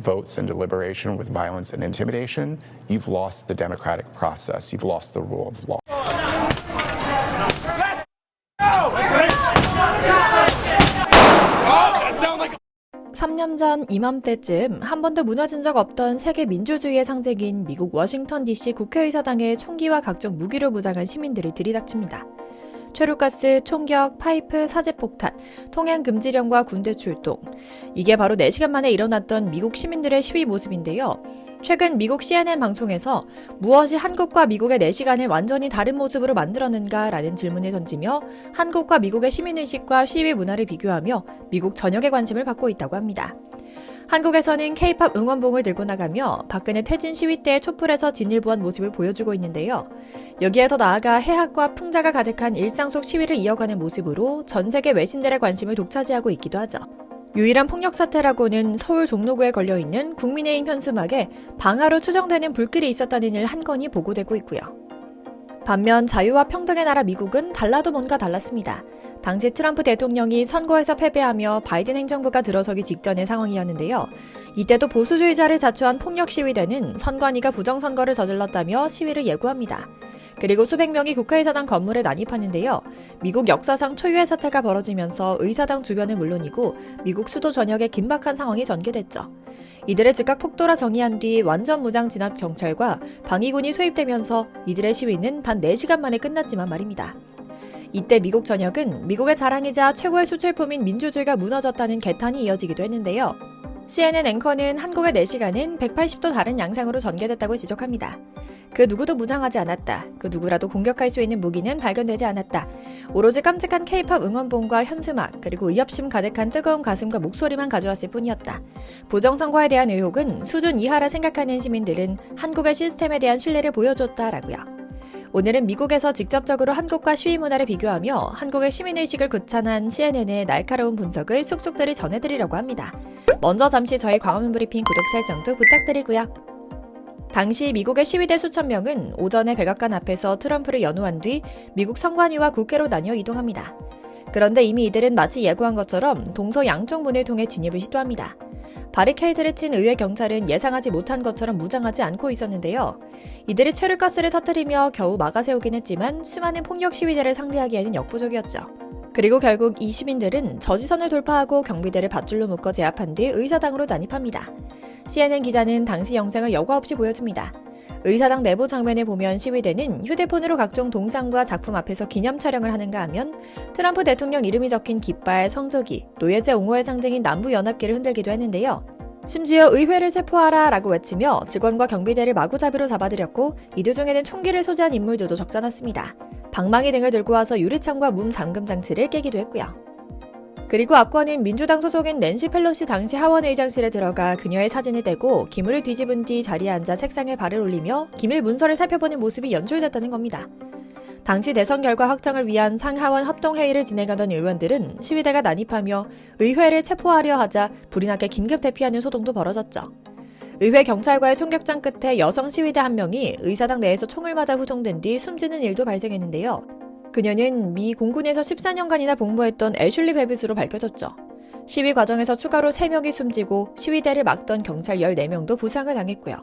votes and deliberation with violence and intimidation, you've lost the democratic process. You've lost the rule of law. 3년 전 이맘때쯤 한 번도 무너진 적 없던 세계 민주주의의 상징인 미국 워싱턴 DC 국회의사당에 총기와 각종 무기로 무장한 시민들이 들이닥칩니다. 최루가스, 총격, 파이프, 사제폭탄, 통행 금지령과 군대 출동. 이게 바로 4시간 만에 일어났던 미국 시민들의 시위 모습인데요. 최근 미국 CNN 방송에서 무엇이 한국과 미국의 4시간을 완전히 다른 모습으로 만들었는가 라는 질문을 던지며 한국과 미국의 시민의식과 시위 문화를 비교하며 미국 전역의 관심을 받고 있다고 합니다. 한국에서는 K-팝 응원봉을 들고 나가며 박근혜 퇴진 시위 때 촛불에서 진일보한 모습을 보여주고 있는데요. 여기에 더 나아가 해학과 풍자가 가득한 일상 속 시위를 이어가는 모습으로 전 세계 외신들의 관심을 독차지하고 있기도 하죠. 유일한 폭력 사태라고는 서울 종로구에 걸려 있는 국민의힘 현수막에 방화로 추정되는 불길이 있었다는 일 한 건이 보고되고 있고요. 반면 자유와 평등의 나라 미국은 달라도 뭔가 달랐습니다. 당시 트럼프 대통령이 선거에서 패배하며 바이든 행정부가 들어서기 직전의 상황이었는데요. 이때도 보수주의자를 자초한 폭력 시위대는 선관위가 부정선거를 저질렀다며 시위를 예고합니다. 그리고 수백 명이 국회의사당 건물에 난입하는데요. 미국 역사상 초유의 사태가 벌어지면서 의사당 주변은 물론이고 미국 수도 전역에 긴박한 상황이 전개됐죠. 이들의 즉각 폭도라 정의한 뒤 완전 무장 진압 경찰과 방위군이 투입되면서 이들의 시위는 단 4시간 만에 끝났지만 말입니다. 이때 미국 전역은 미국의 자랑이자 최고의 수출품인 민주주의가 무너졌다는 개탄이 이어지기도 했는데요. CNN 앵커는 한국의 4시간은 180도 다른 양상으로 전개됐다고 지적합니다. 그 누구도 무장하지 않았다. 그 누구라도 공격할 수 있는 무기는 발견되지 않았다. 오로지 깜찍한 케이팝 응원봉과 현수막, 그리고 의협심 가득한 뜨거운 가슴과 목소리만 가져왔을 뿐이었다. 부정선거에 대한 의혹은 수준 이하라 생각하는 시민들은 한국의 시스템에 대한 신뢰를 보여줬다라고요. 오늘은 미국에서 직접적으로 한국과 시위 문화를 비교하며 한국의 시민의식을 구찬한 CNN의 날카로운 분석을 쏙쏙들이 전해드리려고 합니다. 먼저 잠시 저희 광화문 브리핑 구독 설정도 부탁드리고요. 당시 미국의 시위대 수천 명은 오전에 백악관 앞에서 트럼프를 연호한 뒤 미국 선관위와 국회로 나뉘어 이동합니다. 그런데 이미 이들은 마치 예고한 것처럼 동서 양쪽 문을 통해 진입을 시도합니다. 바리케이드를 친 의회 경찰은 예상하지 못한 것처럼 무장하지 않고 있었는데요. 이들이 최루가스를 터뜨리며 겨우 막아세우긴 했지만 수많은 폭력 시위대를 상대하기에는 역부족이었죠. 그리고 결국 이 시민들은 저지선을 돌파하고 경비대를 밧줄로 묶어 제압한 뒤 의사당으로 난입합니다. CNN 기자는 당시 영상을 여과 없이 보여줍니다. 의사당 내부 장면을 보면 시위대는 휴대폰으로 각종 동상과 작품 앞에서 기념 촬영을 하는가 하면 트럼프 대통령 이름이 적힌 깃발, 성조기, 노예제 옹호의 상징인 남부연합기를 흔들기도 했는데요. 심지어 의회를 체포하라 라고 외치며 직원과 경비대를 마구잡이로 잡아들였고 이들 중에는 총기를 소지한 인물들도 적잖았습니다. 방망이 등을 들고 와서 유리창과 문 잠금 장치를 깨기도 했고요. 그리고 압권인 민주당 소속인 낸시 펠로시 당시 하원 의장실에 들어가 그녀의 사진을 떼고 기물을 뒤집은 뒤 자리에 앉아 책상에 발을 올리며 기밀 문서를 살펴보는 모습이 연출됐다는 겁니다. 당시 대선 결과 확정을 위한 상하원 합동회의를 진행하던 의원들은 시위대가 난입하며 의회를 체포하려 하자 불이 나게 긴급 대피하는 소동도 벌어졌죠. 의회 경찰과의 총격전 끝에 여성 시위대 한 명이 의사당 내에서 총을 맞아 후송된 뒤 숨지는 일도 발생했는데요. 그녀는 미 공군에서 14년간이나 복무했던 애슐리 베빗으로 밝혀졌죠. 시위 과정에서 추가로 3명이 숨지고 시위대를 막던 경찰 14명도 부상을 당했고요.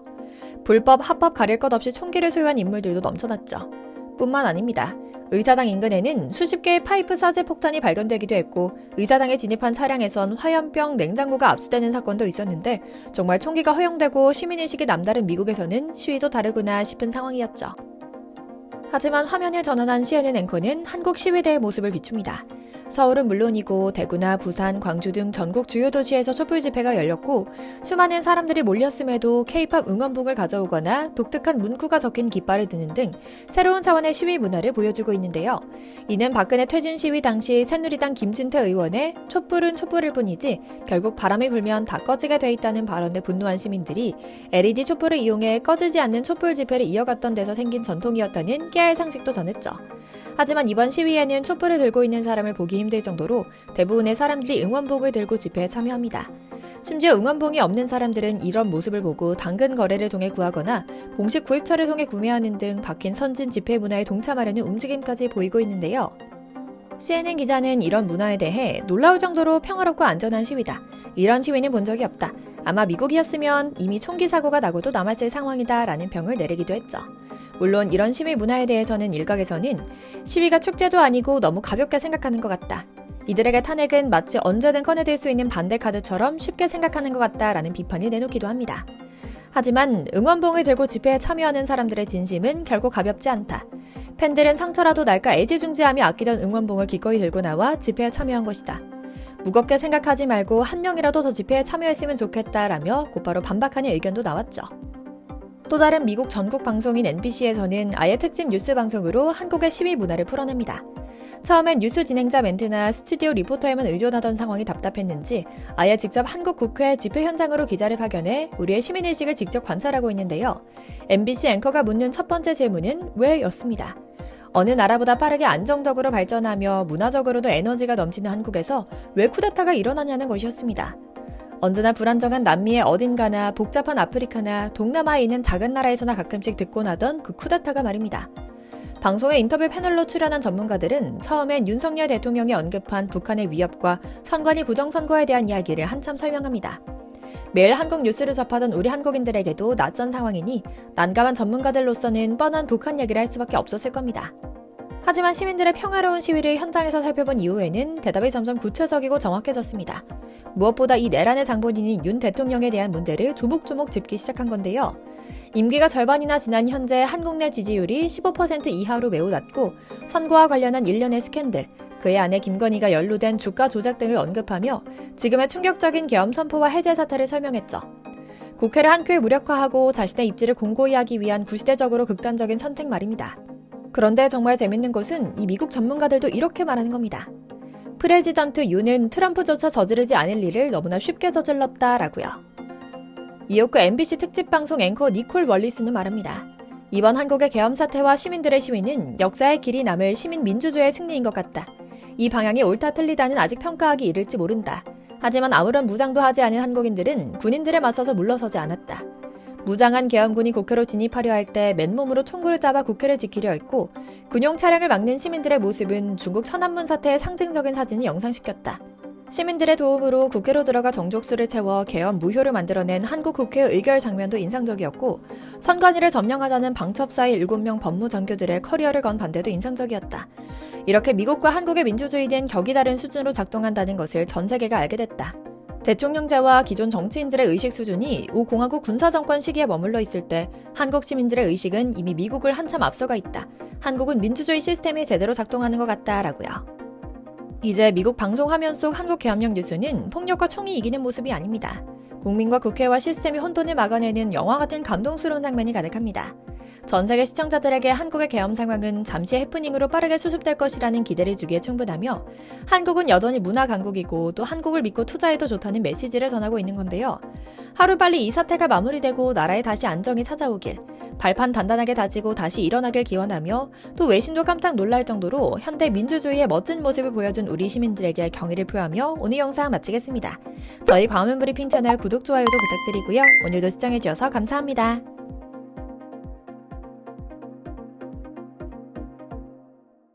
불법, 합법 가릴 것 없이 총기를 소유한 인물들도 넘쳐났죠. 뿐만 아닙니다. 의사당 인근에는 수십 개의 파이프 사제 폭탄이 발견되기도 했고 의사당에 진입한 차량에선 화염병 냉장고가 압수되는 사건도 있었는데 정말 총기가 허용되고 시민의식이 남다른 미국에서는 시위도 다르구나 싶은 상황이었죠. 하지만 화면을 전환한 CNN 앵커는 한국 시위대의 모습을 비춥니다. 서울은 물론이고 대구나 부산, 광주 등 전국 주요 도시에서 촛불 집회가 열렸고 수많은 사람들이 몰렸음에도 K-팝 응원봉을 가져오거나 독특한 문구가 적힌 깃발을 드는 등 새로운 차원의 시위 문화를 보여주고 있는데요. 이는 박근혜 퇴진 시위 당시 새누리당 김진태 의원의 촛불은 촛불일 뿐이지 결국 바람이 불면 다 꺼지게 돼 있다는 발언에 분노한 시민들이 LED 촛불을 이용해 꺼지지 않는 촛불 집회를 이어갔던 데서 생긴 전통이었다는 깨알 상식도 전했죠. 하지만 이번 시위에는 촛불을 들고 있는 사람을 보기 힘들 정도로 대부분의 사람들이 응원봉을 들고 집회에 참여합니다. 심지어 응원봉이 없는 사람들은 이런 모습을 보고 당근 거래를 통해 구하거나 공식 구입처를 통해 구매하는 등 박힌 선진 집회 문화에 동참하려는 움직임까지 보이고 있는데요. CNN 기자는 이런 문화에 대해 놀라울 정도로 평화롭고 안전한 시위다. 이런 시위는 본 적이 없다. 아마 미국이었으면 이미 총기 사고가 나고도 남았을 상황이다 라는 평을 내리기도 했죠. 물론 이런 시위 문화에 대해서는 일각에서는 시위가 축제도 아니고 너무 가볍게 생각하는 것 같다. 이들에게 탄핵은 마치 언제든 꺼내들 수 있는 반대 카드처럼 쉽게 생각하는 것 같다라는 비판을 내놓기도 합니다. 하지만 응원봉을 들고 집회에 참여하는 사람들의 진심은 결코 가볍지 않다. 팬들은 상처라도 날까 애지중지하며 아끼던 응원봉을 기꺼이 들고 나와 집회에 참여한 것이다. 무겁게 생각하지 말고 한 명이라도 더 집회에 참여했으면 좋겠다라며 곧바로 반박하는 의견도 나왔죠. 또 다른 미국 전국 방송인 NBC에서는 아예 특집 뉴스 방송으로 한국의 시위 문화를 풀어냅니다. 처음엔 뉴스 진행자 멘트나 스튜디오 리포터에만 의존하던 상황이 답답했는지 아예 직접 한국 국회 집회 현장으로 기자를 파견해 우리의 시민의식을 직접 관찰하고 있는데요. MBC 앵커가 묻는 첫 번째 질문은 왜 였습니다. 어느 나라보다 빠르게 안정적으로 발전하며 문화적으로도 에너지가 넘치는 한국에서 왜 쿠데타가 일어나냐는 것이었습니다. 언제나 불안정한 남미의 어딘가나 복잡한 아프리카나 동남아에 있는 작은 나라에서나 가끔씩 듣고 나던 그 쿠데타가 말입니다. 방송의 인터뷰 패널로 출연한 전문가들은 처음엔 윤석열 대통령이 언급한 북한의 위협과 선관위 부정선거에 대한 이야기를 한참 설명합니다. 매일 한국 뉴스를 접하던 우리 한국인들에게도 낯선 상황이니 난감한 전문가들로서는 뻔한 북한 얘기를 할 수밖에 없었을 겁니다. 하지만 시민들의 평화로운 시위를 현장에서 살펴본 이후에는 대답이 점점 구체적이고 정확해졌습니다. 무엇보다 이 내란의 장본인인 윤 대통령에 대한 문제를 조목조목 짚기 시작한 건데요. 임기가 절반이나 지난 현재 한국 내 지지율이 15% 이하로 매우 낮고 선거와 관련한 일련의 스캔들, 그의 아내 김건희가 연루된 주가 조작 등을 언급하며 지금의 충격적인 계엄 선포와 해제 사태를 설명했죠. 국회를 한 큐에 무력화하고 자신의 입지를 공고히 하기 위한 구시대적으로 극단적인 선택 말입니다. 그런데 정말 재밌는 것은 이 미국 전문가들도 이렇게 말하는 겁니다. 프레지던트 윤은 트럼프조차 저지르지 않을 일을 너무나 쉽게 저질렀다라고요. 이윽고 MBC 특집 방송 앵커 니콜 월리스는 말합니다. 이번 한국의 계엄 사태와 시민들의 시위는 역사의 길이 남을 시민 민주주의의 승리인 것 같다. 이 방향이 옳다 틀리다는 아직 평가하기 이를지 모른다. 하지만 아무런 무장도 하지 않은 한국인들은 군인들에 맞서서 물러서지 않았다. 무장한 계엄군이 국회로 진입하려 할 때 맨몸으로 총구를 잡아 국회를 지키려 했고 군용 차량을 막는 시민들의 모습은 중국 천안문 사태의 상징적인 사진이 영상시켰다. 시민들의 도움으로 국회로 들어가 정족수를 채워 계엄 무효를 만들어낸 한국 국회의 의결 장면도 인상적이었고 선관위를 점령하자는 방첩사의 7명 법무 장교들의 커리어를 건 반대도 인상적이었다. 이렇게 미국과 한국의 민주주의는 격이 다른 수준으로 작동한다는 것을 전 세계가 알게 됐다. 대통령제와 기존 정치인들의 의식 수준이 5공화국 군사정권 시기에 머물러 있을 때 한국 시민들의 의식은 이미 미국을 한참 앞서가 있다. 한국은 민주주의 시스템이 제대로 작동하는 것 같다라고요. 이제 미국 방송 화면 속 한국 계엄령 뉴스는 폭력과 총이 이기는 모습이 아닙니다. 국민과 국회와 시스템이 혼돈을 막아내는 영화 같은 감동스러운 장면이 가득합니다. 전 세계 시청자들에게 한국의 계엄 상황은 잠시 해프닝으로 빠르게 수습될 것이라는 기대를 주기에 충분하며 한국은 여전히 문화 강국이고 또 한국을 믿고 투자해도 좋다는 메시지를 전하고 있는 건데요. 하루빨리 이 사태가 마무리되고 나라에 다시 안정이 찾아오길, 발판 단단하게 다지고 다시 일어나길 기원하며 또 외신도 깜짝 놀랄 정도로 현대 민주주의의 멋진 모습을 보여준 우리 시민들에게 경의를 표하며 오늘 영상 마치겠습니다. 저희 광화문 브리핑 채널 구독, 좋아요도 부탁드리고요. 오늘도 시청해주셔서 감사합니다.